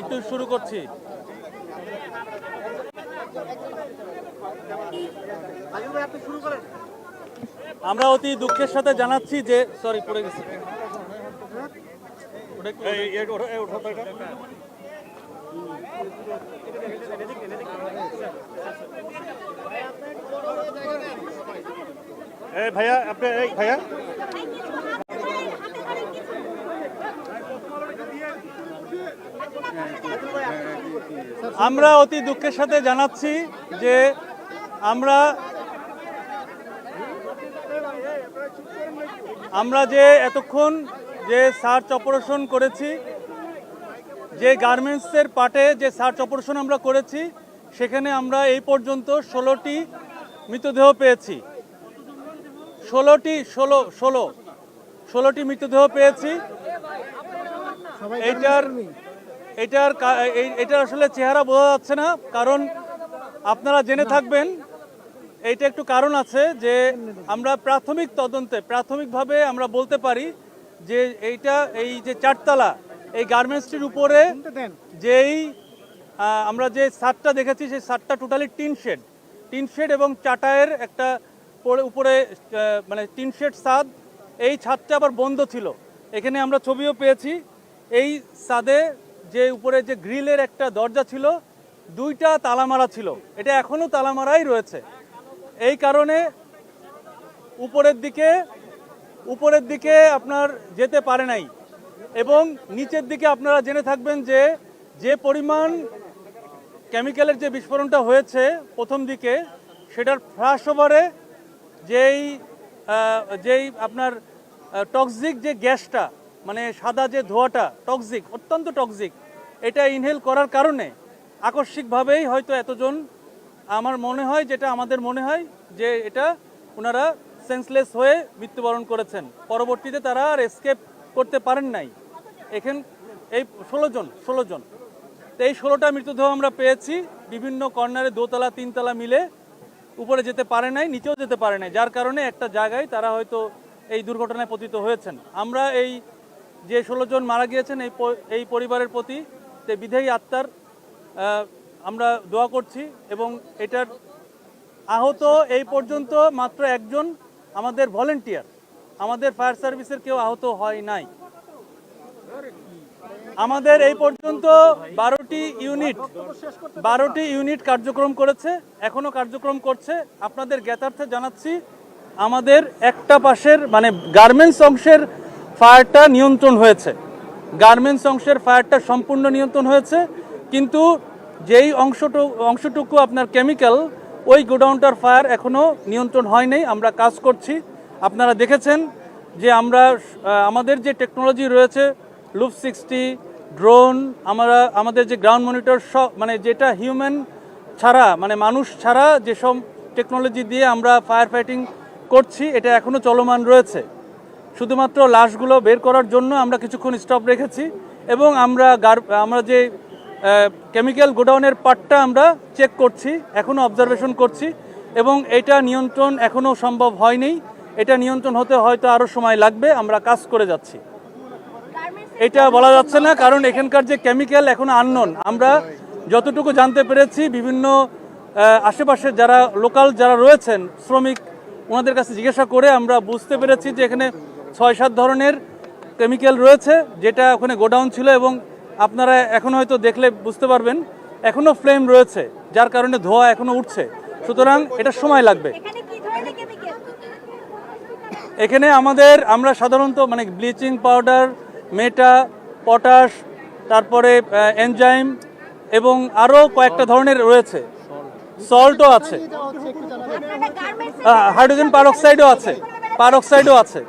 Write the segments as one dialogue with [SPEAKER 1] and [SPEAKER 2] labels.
[SPEAKER 1] একটু শুরু করছি। আমরা অতি দুঃখের সাথে জানাচ্ছি যে সরি পড়ে গেছে।
[SPEAKER 2] এই ভাইয়া, আপনি, এই ভাইয়া।
[SPEAKER 1] আমরা অতি দুঃখের সাথে জানাচ্ছি যে আমরা আমরা যে এতক্ষণ যে সার্চ অপারেশন করেছি যে গার্মেন্টসের পাটে যে সার্চ অপারেশন আমরা করেছি, সেখানে আমরা এই পর্যন্ত ষোলোটি মৃতদেহ পেয়েছি। ষোলোটি, ষোলো ষোলো, ষোলোটি মৃতদেহ পেয়েছি। এটার এই- এটার আসলে চেহারা বোঝা যাচ্ছে না, কারণ আপনারা জেনে থাকবেন, এইটা একটু কারণ আছে যে আমরা প্রাথমিক তদন্তে, প্রাথমিকভাবে আমরা বলতে পারি যে এইটা, এই যে চারতলা এই গার্মেন্টসটির উপরে যেই আমরা যে ছাদটা দেখেছি সেই ছাদটা totally tin shed. Tin shed এবং চাটায়ের একটা পরে- উপরে মানে টিন শেড ছাদ এই ছাদটা আবার বন্ধ ছিল। এখানে আমরা ছবিও পেয়েছি। এই ছাদে যে উপরে যে গ্রিলের একটা দরজা ছিল দুইটা তালামারা ছিল। এটা এখনও তালামারাই রয়েছে। এই কারণে উপরের দিকে উপরের দিকে আপনার যেতে পারে নাই। এবং নিচের দিকে আপনারা জেনে থাকবেন যে যে পরিমাণ কেমিক্যালের যে বিস্ফোরণটা হয়েছে প্রথম দিকে, সেটার ফ্লাশ ওভারে যেই যেই আপনার টক্সিক যে গ্যাসটা মানে সাদা যে ধোঁয়াটা টক্সিক অত্যন্ত টক্সিক এটা ইনহেল করার কারণে আকস্মিকভাবেই হয়তো এতজন, আমার মনে হয়, যেটা আমাদের মনে হয়, যে এটা ওনারা সেন্সলেস হয়ে মৃত্যুবরণ করেছেন। পরবর্তীতে তারা আর এসকেপ করতে পারেন নাই। এখান, এই ষোলো জন ষোলো জন। তো এই ষোলোটা মৃতদেহ আমরা পেয়েছি, বিভিন্ন কর্নারে দোতলা, তিনতলা মিলে। উপরে যেতে পারে নাই, নিচেও যেতে পারে নাই। যার কারণে একটা জায়গায় তারা হয়তো এই দুর্ঘটনায় পতিত হয়েছেন। আমরা এই যে ষোলো জন মারা গিয়েছেন, এই এই পরিবারের প্রতি যে বিধায়ী আত্মার আমরা দোয়া করছি এবং এটার আহত এই পর্যন্ত মাত্র একজন আমাদের ভলেন্টিয়ার। আমাদের ফায়ার সার্ভিসের কেউ আহত হয় নাই। আমাদের এই পর্যন্ত বারোটি ইউনিট বারোটি ইউনিট কার্যক্রম করেছে, এখনও কার্যক্রম করছে। আপনাদের জ্ঞাতার্থে জানাচ্ছি, আমাদের একটা পাশের মানে গার্মেন্টস অংশের ফায়ারটা নিয়ন্ত্রণ হয়েছে। গার্মেন্টস অংশের ফায়ারটা সম্পূর্ণ নিয়ন্ত্রণ হয়েছে, কিন্তু যেই অংশটুকু অংশটুকু আপনার কেমিক্যাল, ওই গোডাউনটার ফায়ার এখনও নিয়ন্ত্রণ হয়নি আমরা কাজ করছি। আপনারা দেখেছেন যে আমরা আমাদের যে টেকনোলজি রয়েছে লুপ সিক্সটি ড্রোন আমরা, আমাদের যে গ্রাউন্ড মনিটর সব মানে যেটা হিউম্যান ছাড়া মানে মানুষ ছাড়া যেসব টেকনোলজি দিয়ে আমরা ফায়ার ফাইটিং করছি, এটা এখনও চলমান রয়েছে। শুধুমাত্র লাশগুলো বের করার জন্য আমরা কিছুক্ষণ স্টপ রেখেছি এবং আমরা আমরা যে কেমিক্যাল গোডাউনের পার্টটা আমরা চেক করছি এখনও অবজারভেশন করছি এবং এটা নিয়ন্ত্রণ এখনও সম্ভব হয়নি। এটা নিয়ন্ত্রণ হতে হয়তো আরও সময় লাগবে আমরা কাজ করে যাচ্ছি। এটা বলা যাচ্ছে না কারণ এখানকার যে কেমিক্যাল এখন আননোন আমরা যতটুকু জানতে পেরেছি বিভিন্ন আশেপাশে যারা লোকাল যারা রয়েছেন শ্রমিক ওনাদের কাছে জিজ্ঞাসা করে আমরা বুঝতে পেরেছি যে এখানে ছয় সাত ধরনের কেমিক্যাল রয়েছে যেটা ওখানে গোডাউন ছিল এবং আপনারা এখন হয়তো দেখলে বুঝতে পারবেন এখনও ফ্লেম রয়েছে যার কারণে ধোঁয়া এখনও উঠছে। সুতরাং এটা সময় লাগবে
[SPEAKER 3] এখানে কি ধরনের কেমিক্যাল
[SPEAKER 1] এখানে আমাদের আমরা সাধারণত মানে ব্লিচিং পাউডার মেটা পটাশ তারপরে এনজাইম এবং আরও কয়েকটা ধরনের রয়েছে। সল্টও আছে। হাইড্রোজেন পারঅক্সাইডও আছে। পারঅক্সাইডও আছে।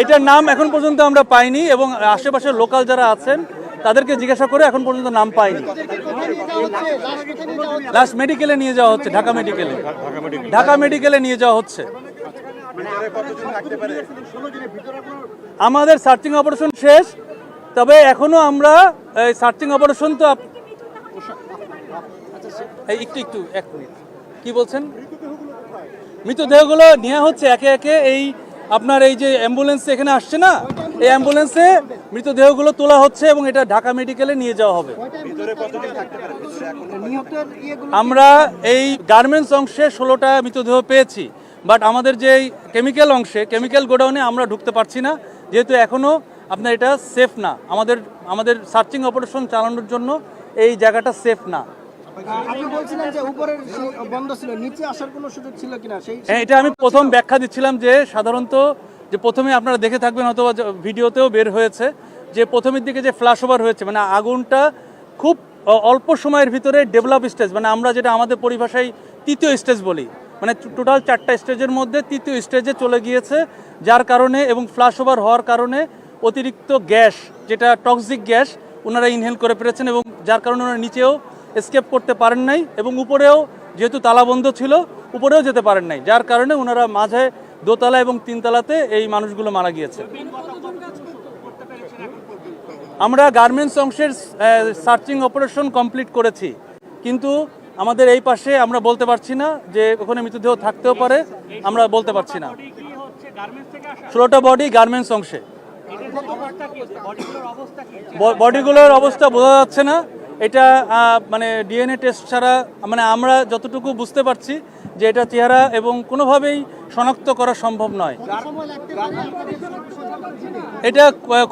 [SPEAKER 1] এটার নাম এখন পর্যন্ত আমরা পাইনি এবং আশেপাশের লোকাল যারা আছেন তাদেরকে জিজ্ঞাসা করে এখন পর্যন্ত নাম পাইনি। লাস্ট মেডিকেলে নিয়ে যাওয়া হচ্ছে। ঢাকা মেডিকেলে
[SPEAKER 2] ঢাকা মেডিকেলে
[SPEAKER 1] নিয়ে যাওয়া হচ্ছে। আমাদের সার্চিং অপারেশন শেষ তবে এখনও আমরা সার্চিং অপারেশন তো আপ- একটু একটু এক মিনিট। কি বলছেন? মৃতদেহগুলো নেওয়া হচ্ছে একে একে এই আপনার এই যে অ্যাম্বুলেন্স এখানে আসছে না? এই অ্যাম্বুলেন্সে মৃতদেহগুলো তোলা হচ্ছে এবং এটা ঢাকা মেডিকেলে নিয়ে যাওয়া হবে। আমরা এই গার্মেন্টস অংশে ষোলোটা মৃতদেহ পেয়েছি বাট আমাদের যে কেমিক্যাল অংশে কেমিক্যাল গোডাউনে আমরা ঢুকতে পারছি না যেহেতু এখনও আপনার এটা সেফ না। আমাদের আমাদের সার্চিং অপারেশন চালানোর জন্য এই জায়গাটা সেফ না।
[SPEAKER 4] আপনি বলছিলেন যে উপরের সেই বন্ধ ছিল নিচে আসার কোনো সুযোগ ছিল কিনা? সেই
[SPEAKER 1] হ্যাঁ এটা আমি প্রথম ব্যাখ্যা দিচ্ছিলাম যে সাধারণত যে প্রথমে আপনারা দেখে থাকবেন অথবা ভিডিওতেও বের হয়েছে যে প্রথমের দিকে যে ফ্ল্যাশ ওভার হয়েছে মানে আগুনটা খুব অল্প সময়ের ভিতরে ডেভেলপ স্টেজ মানে আমরা যেটা আমাদের পরিভাষায় তৃতীয় স্টেজ বলি। মানে টোটাল চারটা স্টেজের মধ্যে তৃতীয় স্টেজে চলে গিয়েছে, যার কারণে এবং ফ্ল্যাশ ওভার হওয়ার কারণে অতিরিক্ত গ্যাস, যেটা টক্সিক গ্যাস, ওনারা ইনহেল করে পেরেছেন এবং যার কারণে ওনারা নিচেও এসকেপ করতে পারেন নাই এবং উপরেও যেহেতু তালাবন্ধ ছিল, উপরেও যেতে পারেন নাই। যার কারণে ওনারা মাঝে দোতলা এবং তিনতলাতে এই মানুষগুলো মারা গিয়েছে। আমরা গার্মেন্টস অংশের সার্চিং অপারেশন কমপ্লিট করেছি। কিন্তু আমাদের এই পাশে আমরা বলতে পারছি না যে ওখানে মৃতদেহ থাকতেও পারে, আমরা বলতে পারছি না। ষোলোটা বডি গার্মেন্টস অংশে। বডিগুলোর অবস্থা বোঝা যাচ্ছে না। এটা মানে ডিএনএ টেস্ট ছাড়া মানে আমরা যতটুকু বুঝতে পারছি যে এটা চেহারা এবং কোনোভাবেই শনাক্ত করা সম্ভব নয়। এটা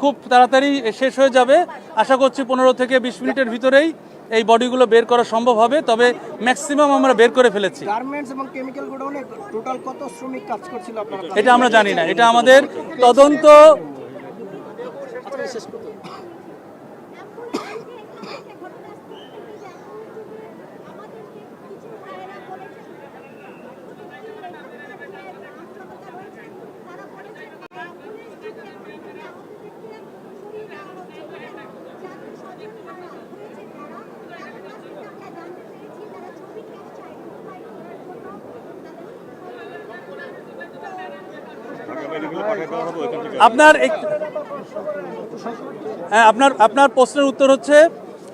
[SPEAKER 1] খুব তাড়াতাড়ি শেষ হয়ে যাবে। আশা করছি পনেরো থেকে বিশ মিনিটের ভিতরেই এই বডিগুলো বের করা সম্ভব হবে তবে ম্যাক্সিমাম আমরা বের করে ফেলেছি। এটা আমরা জানি না। এটা আমাদের তদন্ত আপনার হ্যাঁ আপনার আপনার প্রশ্নের উত্তর হচ্ছে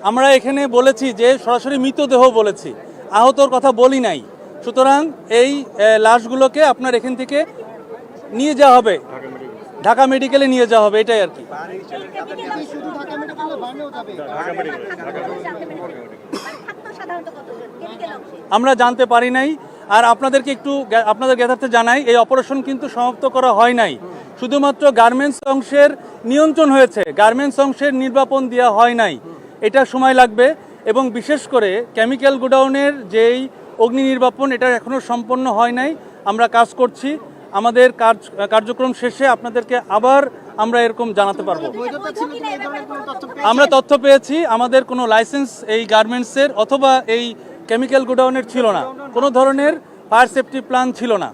[SPEAKER 1] আমরা এখানে বলেছি যে সরাসরি মৃতদেহ বলেছি। আহতর কথা বলি নাই। সুতরাং এই লাশগুলোকে আপনার এখান থেকে নিয়ে যাওয়া হবে। ঢাকা মেডিকেলে। নিয়ে যাওয়া হবে এটাই আর কি। আমরা জানতে পারি নাই, আর আপনাদেরকে একটু আপনাদের জ্ঞাতার্থে জানাই, এই অপারেশন কিন্তু সমাপ্ত করা হয় নাই। শুধুমাত্র গার্মেন্টস অংশের নিয়ন্ত্রণ হয়েছে গার্মেন্টস অংশের নির্বাপন দেওয়া হয় নাই। এটা সময় লাগবে, এবং বিশেষ করে কেমিক্যাল গোডাউনের যেই অগ্নি নির্বাপন, এটা এখনও সম্পন্ন হয় নাই। আমরা কাজ করছি আমাদের কাজ কার্যক্রম শেষে আপনাদেরকে আবার আমরা এরকম জানাতে পারব? আমরা তথ্য পেয়েছি, আমাদের কোনো লাইসেন্স এই গার্মেন্টসের অথবা এই কেমিক্যাল গোডাউনের ছিল না। কোনো ধরনের ফায়ার সেফটি প্ল্যান ছিল না।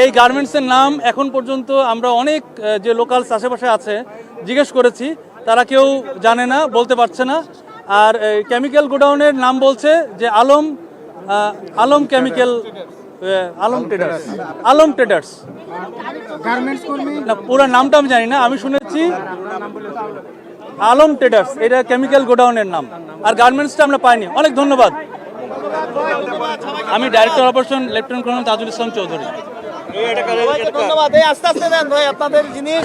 [SPEAKER 1] এই গার্মেন্টসের নাম এখন পর্যন্ত আমরা অনেক যে লোকালস আশেপাশে আছে, জিজ্ঞেস করেছি, তারা কেউ জানে না, বলতে পারছে না। আর কেমিক্যাল গোডাউনের নাম বলছে যে Alam Alam chemical Alam Traders Alam Traders না পুরো নামটা আমি জানি না আমি শুনেছি আলম ট্রেডার্স এটা কেমিক্যাল গোডাউনের নাম। আর গার্মেন্টসটা আমরা পাইনি। অনেক ধন্যবাদ। আমি director operation lieutenant colonel Tajul Islam Chowdhury?
[SPEAKER 4] ধন্যবাদ। আস্তে আস্তে দেন ভাই আপনাদের জিনিস।